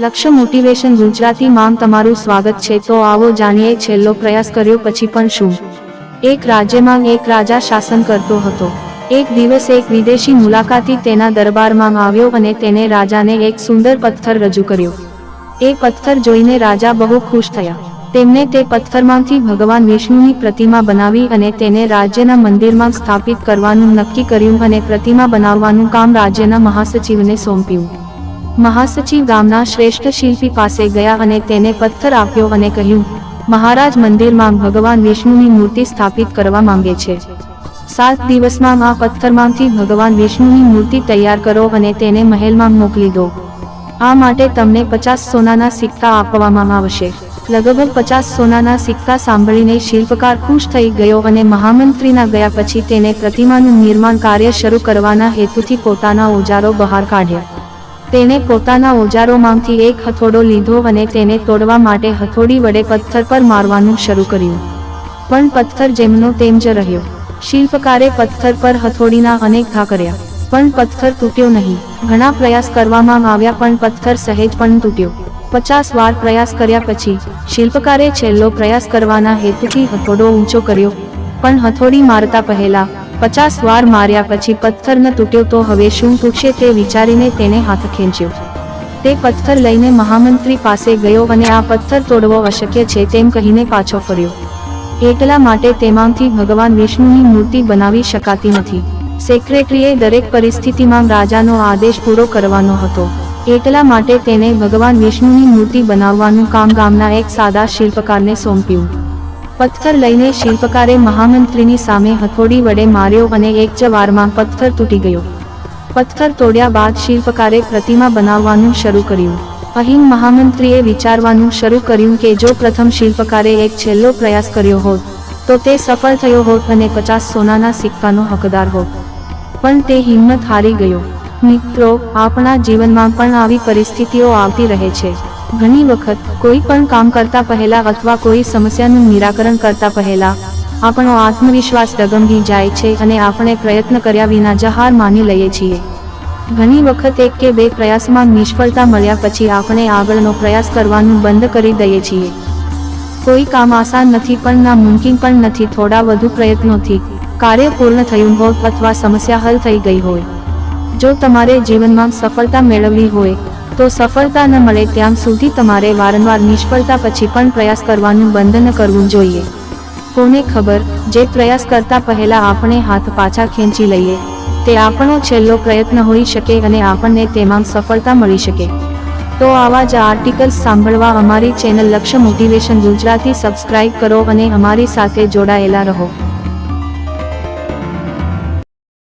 લક્ષ્ય મોટિવેશન ગુજરાતી માં તમારું સ્વાગત છે. તો આવો જાણીએ છેલ્લો પ્રયાસ કર્યો પછી પણ શું? એક રાજ્યમાં એક રાજા શાસન કરતો હતો. એક દિવસ એક વિદેશી મુલાકાતી તેના દરબારમાં આવ્યો અને તેને રાજાને એક સુંદર પથ્થર રજૂ કર્યો. એ પથ્થર જોઈને રાજા બહુ ખુશ થયા. તેમને તે પથ્થરમાંથી ભગવાન વિષ્ણુની પ્રતિમા બનાવી અને તેને રાજ્યના મંદિરમાં સ્થાપિત કરવાનું નક્કી કર્યું અને પ્રતિમા બનાવવાનું કામ રાજ્યના મહાસચિવને સોંપ્યું. મહાસચિવ ગામના શ્રેષ્ઠ શિલ્પી પાસે ગયા અને તેને પથ્થર આપ્યો અને કહ્યું, મહારાજ મંદિરમાં ભગવાન વિષ્ણુની મૂર્તિ સ્થાપિત કરવા માંગે છે. સાત દિવસમાં આ પથ્થરમાંથી ભગવાન વિષ્ણુની મૂર્તિ તૈયાર કરો અને તેને મહેલમાં મોકલી દો. આ માટે તમને પચાસ સોનાના સિક્કા આપવામાં આવશે. લગભગ પચાસ સોનાના સિક્કા સાંભળીને શિલ્પકાર ખુશ થઈ ગયો અને મહામંત્રીના ગયા પછી તેને પ્રતિમાનું નિર્માણ કાર્ય શરૂ કરવાના હેતુથી પોતાના ઓજારો બહાર કાઢ્યા. તેણે પોતાના ઓજારોમાંથી એક હથોડો લીધો અને તેને તોડવા માટે હથોડી વડે પથ્થર પર મારવાનું શરૂ કર્યું. પણ પથ્થર જેમનો તેમ જ રહ્યો. શિલ્પકારે પથ્થર પર હથોડીના અનેક ઘા કર્યા, પણ પથ્થર તૂટ્યો નહીં. ઘણા પ્રયાસ કરવામાં આવ્યા પણ પથ્થર સહેજ પણ તૂટ્યો. પચાસ વાર પ્રયાસ કર્યા પછી, શિલ્પકારે છેલ્લો પ્રયાસ કરવાના હેતુથી હથોડો ઊંચો કર્યો, પણ હથોડી મારતા પહેલા પચાસ વાર માર્યા પછી પથ્થર ન તૂટ્યો તો હવે શું તૂટશે તે વિચારીને તેને હાથ ખેંચ્યો. તે પથ્થર લઈને મહામંત્રી પાસે ગયો અને આ પથ્થર તોડવો અશક્ય છે તેમ કહીને પાછો ફર્યો. એટલા માટે તેમાંથી ભગવાન વિષ્ણુની મૂર્તિ બનાવી શકાતી નથી. સેક્રેટરીએ દરેક પરિસ્થિતિમાં રાજાનો આદેશ પૂરો કરવાનો હતો. એટલા માટે તેને ભગવાન વિષ્ણુની મૂર્તિ બનાવવાનું કામ ગામના એક સાદા શિલ્પકારને સોંપ્યું. પથ્થર લઈને શિલ્પકારે મહામંત્રીની સામે હથોડી વડે માર્યો અને એક જ વારમાં પથ્થર તૂટી ગયો. પથ્થર તોડ્યા બાદ શિલ્પકારે પ્રતિમા બનાવવાનું શરૂ કર્યું. અહીં મહામંત્રીએ વિચારવાનું શરૂ કર્યું કે જો પ્રથમ શિલ્પકારે એક છેલ્લો પ્રયાસ કર્યો હોત, તો તે સફળ થયો હોત અને પચાસ સોનાના સિક્કાનો હકદાર હોત. પણ તે હિંમત હારી ગયો. મિત્રો, આપણા જીવનમાં પણ આવી પરિસ્થિતિઓ આવતી રહે છે. ઘણી વખત કોઈ પણ કામ કરતા પહેલા અથવા કોઈ સમસ્યાનું નિરાકરણ કરતા પહેલા આપણો આત્મવિશ્વાસ ડગમગી જાય છે અને આપણે પ્રયત્ન કર્યા વિના જહાર માની લઈએ છીએ. ઘણી વખત એક કે બે પ્રયાસમાં નિષ્ફળતા મળ્યા પછી આપણે આગળનો પ્રયાસ કરવાનું બંધ કરી દઈએ છીએ. કોઈ કામ આસાન નથી પણ ના મુમકિન પણ નથી થોડા વધુ પ્રયત્નોથી કાર્ય પૂર્ણ થયું હોત અથવા સમસ્યા હલ થઈ ગઈ હોય. જો તમારે જીવનમાં સફળતા મેળવવી હોય તો સફળતા ન મળે ત્યાં સુધી તમારે વારંવાર નિષ્ફળતા પછી પણ પ્રયાસ કરવાનું બંધ ન કરવું જોઈએ. કોને ખબર, જે પ્રયાસ કરતા પહેલા આપણે હાથ પાછા ખેંચી લઈએ, તે આપણો છેલ્લો પ્રયત્ન હોઈ શકે અને આપણને તેમાં સફળતા મળી શકે. તો આવા જ આર્ટિકલ્સ સાંભળવા અમારી ચેનલ લક્ષ્ય મોટિવેશન ગુજરાતી સબસ્ક્રાઇબ કરો અને અમારી સાથે જોડાયેલા રહો.